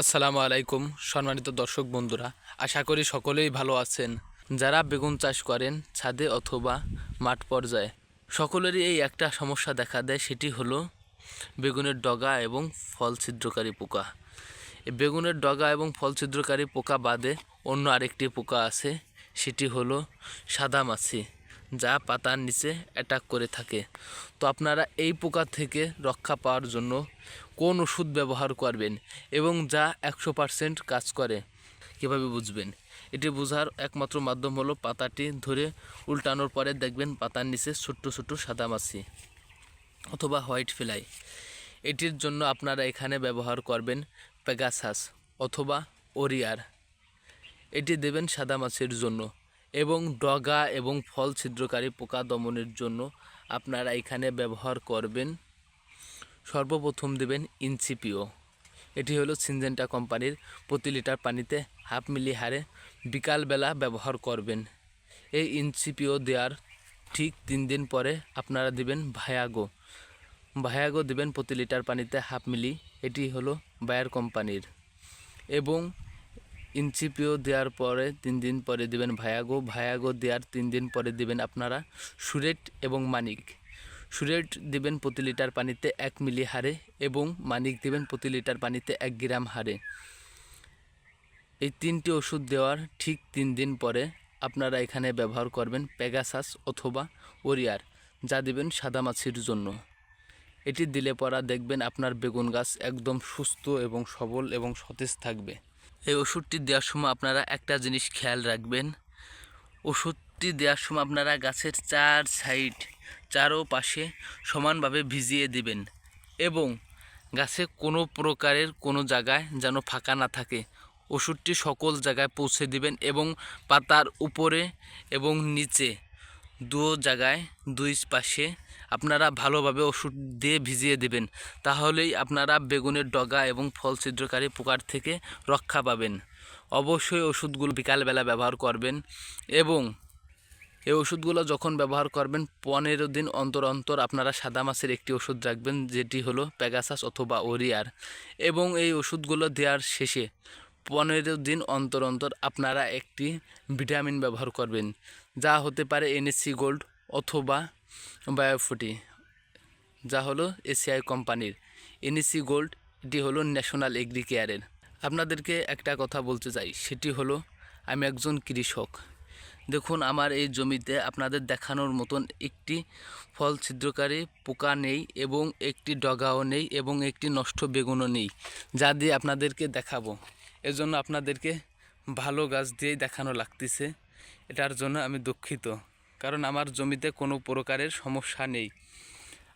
আসসালামু আলাইকুম, সম্মানিত দর্শক বন্ধুরা। আশা করি সকলেই ভালো আছেন। যারা বেগুন চাষ করেন, ছাদে অথবা মাঠ পর্যায়ে, সকলেরই এই একটা সমস্যা দেখা দেয়, সেটি হলো বেগুনের ডগা এবং ফল ছিদ্রকারী পোকা। বেগুনের ডগা এবং ফল ছিদ্রকারী পোকা বাদে অন্য আরেকটি পোকা আছে, সেটি হলো সাদা মাছি। যা পাতার নিচে অ্যাটাক করে থাকে। তো আপনারা এই পোকা থেকে রক্ষা পাওয়ার জন্য কোন ওষুধ ব্যবহার করবেন এবং যা একশো পারসেন্ট কাজ করে, কীভাবে বুঝবেন? এটি বোঝার একমাত্র মাধ্যম হলো পাতাটি ধরে উল্টানোর পরে দেখবেন পাতার নিচে ছোট্ট ছোট্ট সাদা মাছি অথবা হোয়াইট ফ্লাই। এটির জন্য আপনারা এখানে ব্যবহার করবেন পেগাসাস অথবা ওরিয়ার। এটি দেবেন সাদা মাছের জন্য। এবং ডগা এবং ফল ছিদ্রকারী পোকা দমনের জন্য আপনারা এখানে ব্যবহার করবেন সর্বপ্রথম দেবেন ইনসিপিও। এটি হলো সিনজেন্টা কোম্পানির প্রতি লিটার পানিতে হাফ মিলি হারে বিকালবেলা ব্যবহার করবেন। এই ইনসিপিও দেওয়ার ঠিক তিন দিন পরে আপনারা দিবেন ভায়াগো। ভায়াগো দিবেন প্রতি লিটার পানিতে হাফ মিলি, এটি হলো বায়ার কোম্পানির। এবং ইনসিপিও দেওয়ার পরে তিন দিন পরে দিবেন ভায়াগো। ভায়াগো দেওয়ার তিন দিন পরে দিবেন আপনারা সুরেট এবং মানিক। সুরেট দিবেন প্রতি লিটার পানিতে এক মিলি হারে এবং মানিক দিবেন প্রতি লিটার পানিতে এক গ্রাম হারে। এই তিনটি ওষুধ দেওয়ার ঠিক তিন দিন পরে আপনারা এখানে ব্যবহার করবেন পেগাসাস অথবা ওরিয়ার, যা দিবেন সাদা মাছির জন্য। এটি দিলে পরা দেখবেন আপনার বেগুন গাছ একদম সুস্থ এবং সবল এবং সতেজ থাকবে। এই ওষুধটি দেওয়ার সময় আপনারা একটা জিনিস খেয়াল রাখবেন। ওষুধটি দেওয়ার সময় আপনারা গাছের চার সাইড চারো পাশে সমানভাবে ভিজিয়ে দিবেন এবং গাছে কোনো প্রকারের কোনো জায়গায় যেন ফাঁকা না থাকে, ওষুধটি সকল জায়গায় পৌঁছে দিবেন এবং পাতার উপরে এবং নিচে দু জায়গায় দুই পাশে আপনারা ভালোভাবে ওষুধ দিয়ে ভিজিয়ে দেবেন। তাহলেই আপনারা বেগুনের ডগা এবং ফল ছিদ্রকারী পোকার থেকে রক্ষা পাবেন। অবশ্যই ওষুধগুলো বিকালবেলা ব্যবহার করবেন এবং এই ওষুধগুলো যখন ব্যবহার করবেন, পনেরো দিন অন্তর অন্তর আপনারা সাদা মাছের একটি ওষুধ রাখবেন, যেটি হলো প্যাগাসাস অথবা ওরিয়ার এবং এই ওষুধগুলো দেওয়ার শেষে পনেরো দিন অন্তর অন্তর আপনারা একটি ভিটামিন ব্যবহার করবেন, যা হতে পারে এনএসসি গোল্ড অথবা বায়োফুটি, যা হলো এসিআই কোম্পানির। এনএসসি গোল্ড, এটি হলো ন্যাশনাল এগ্রি কেয়ারের আপনাদেরকে একটা কথা বলতে চাই, সেটি হলো, আমি একজন কৃষক। দেখুন, আমার এই জমিতে আপনাদের দেখানোর মতন একটি ফল ছিদ্রকারী পোকা নেই এবং একটি ডগাও নেই এবং একটি নষ্ট বেগুনও নেই, যা দিয়ে আপনাদেরকে দেখাবো। এজন্য আপনাদেরকে ভালো গাছ দিয়েই দেখানো লাগতেছে। এটার জন্য আমি দুঃখিত। কারণ আমার জমিতে কোনো প্রকারের সমস্যা নেই।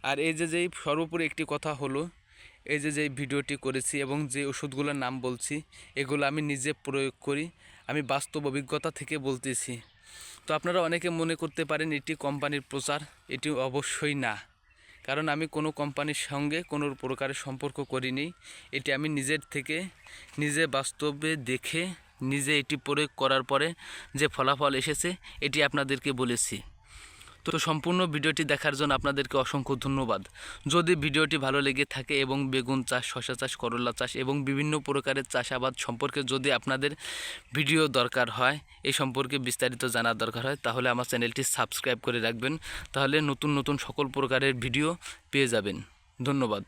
আর এই যে যেই সর্বোপরি একটি কথা হলো, এই যে যে ভিডিওটি করেছি এবং যে ওষুধগুলোর নাম বলছি, এগুলো আমি নিজে প্রয়োগ করি, আমি বাস্তব অভিজ্ঞতা থেকে বলতেছি। তো আপনারা অনেকে মনে করতে পারেন এটি কোম্পানির প্রচার, এটি অবশ্যই না। কারণ আমি কোনো কোম্পানির সঙ্গে কোনো প্রকারের সম্পর্ক করিনি, এটি আমি নিজের থেকে নিজে বাস্তবে দেখে নিজে এটি প্রয়োগ করার পরে যে ফলাফল এসেছে, এটি আপনাদেরকে বলেছি। তো সম্পূর্ণ ভিডিওটি দেখার জন্য আপনাদেরকে অসংখ্য ধন্যবাদ। যদি ভিডিওটি ভালো লেগে থাকে এবং বেগুন চাষ শশা চাষ, করলা চাষ এবং বিভিন্ন প্রকারের চাষাবাদ সম্পর্কে যদি আপনাদের ভিডিও দরকার হয় এই সম্পর্কে বিস্তারিত জানার দরকার হয়, তাহলে আমার চ্যানেলটি সাবস্ক্রাইব করে রাখবেন। তাহলে নতুন নতুন সকল প্রকারের ভিডিও পেয়ে যাবেন। ধন্যবাদ।